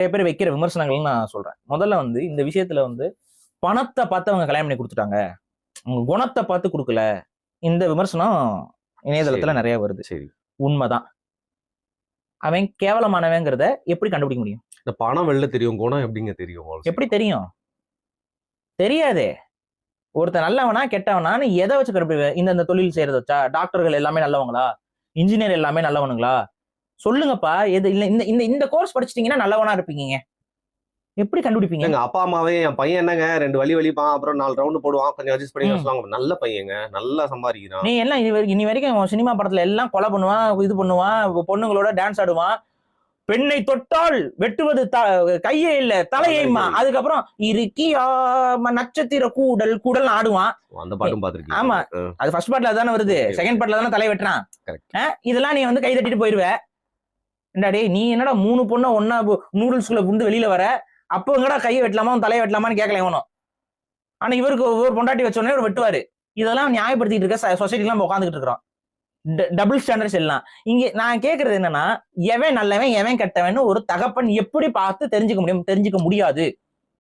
நிறைய பேர் வைக்கிற விமர்சனங்கள் நான் சொல்றேன். முதல்ல வந்து இந்த விஷயத்துல வந்து பணத்தை பார்த்து அவங்க கல்யாணம் பண்ணி கொடுத்துட்டாங்க. அவங்க குணத்தை பார்த்து கொடுக்கல. இந்த விமர்சனம் இணையதளத்துல. நிறைய வருது. சரி. உண்மைதான். அவன் கேவலமானவங்கிறத எப்படி கண்டுபிடிக்க முடியும்? இந்த பணம் வெளில தெரியும் குணம் எப்படிங்க தெரியும்? எப்படி தெரியும்? தெரியாதே. ஒருத்தன் நல்லவனா கெட்டவனான்னு எதை வச்சு கண்டுபிடிப்ப? இந்த இந்த தொழில் செய்யறத வச்சா டாக்டர்கள் எல்லாமே நல்லவங்களா? இன்ஜினியர் எல்லாமே நல்லவனுங்களா? சொல்லுங்கப்பா எது இல்ல இந்த இந்த இந்த கோர்ஸ் படிச்சிட்டீங்கன்னா நல்லவனா இருப்பீங்க எப்படி கண்டுபிடிப்பீங்க? எங்க அப்பா அம்மாவே என் பையன் என்னங்க ரெண்டு வழி வலிப்பான் அப்புறம் நாலு ரவுண்டு போடுவான் கொஞ்சம் அட்ஜஸ்ட் பண்ணி. சொல்லுவாங்க. நல்ல பையங்க நல்லா சம்பாதிக்கிறான். நீ எல்லாம் இது வரைக்கும் இனி வரைக்கும் சினிமா படத்துல எல்லாம் கொலை பண்ணுவான் இது பண்ணுவான் பொண்ணுங்களோட டான்ஸ் ஆடுவான். பெண்ணை தொட்டால் வெட்டுவது த- கையே இல்ல தலையைமா தலையை. அதுக்கப்புறம் இருக்கியா நட்சத்திர கூடல் கூடல் ஆடுவான். அந்த பாட்டும் பாத்திருக்கீங்க. ஆமா. அது ஃபர்ஸ்ட் பார்ட்ல தானே வருது. செகண்ட் பார்ட்ல தானே தலை வெட்டுறான். இதெல்லாம் நீ வந்து கை தட்டிட்டு போயிருவ. என்னடே நீ என்னடா மூணு பொண்ணை ஒன்னா நூடுல்ஸ்குள்ள புந்து வெளியில வர? அப்போ எங்கடா கையை வெட்டலாமா உன் தலையை வெட்டலாமான்னு கேட்கல இவனும். ஆனா இவருக்கு ஒவ்வொரு பொண்டாட்டி வச்சோடனே இவர் வெட்டுவாரு. இதெல்லாம் நியாயப்படுத்திட்டு இருக்க சொசைட்டிலாம் உட்காந்துட்டு இருக்கிறோம் டபுள் ஸ்டாண்டர்ட்ஸ் எல்லாம். இங்க நான் கேக்குறது என்னன்னா எவன் நல்லவன் எவன் கெட்டவன் ஒரு தகப்பன் எப்படி பார்த்து தெரிஞ்சுக்க முடியும் தெரிஞ்சுக்க முடியாது.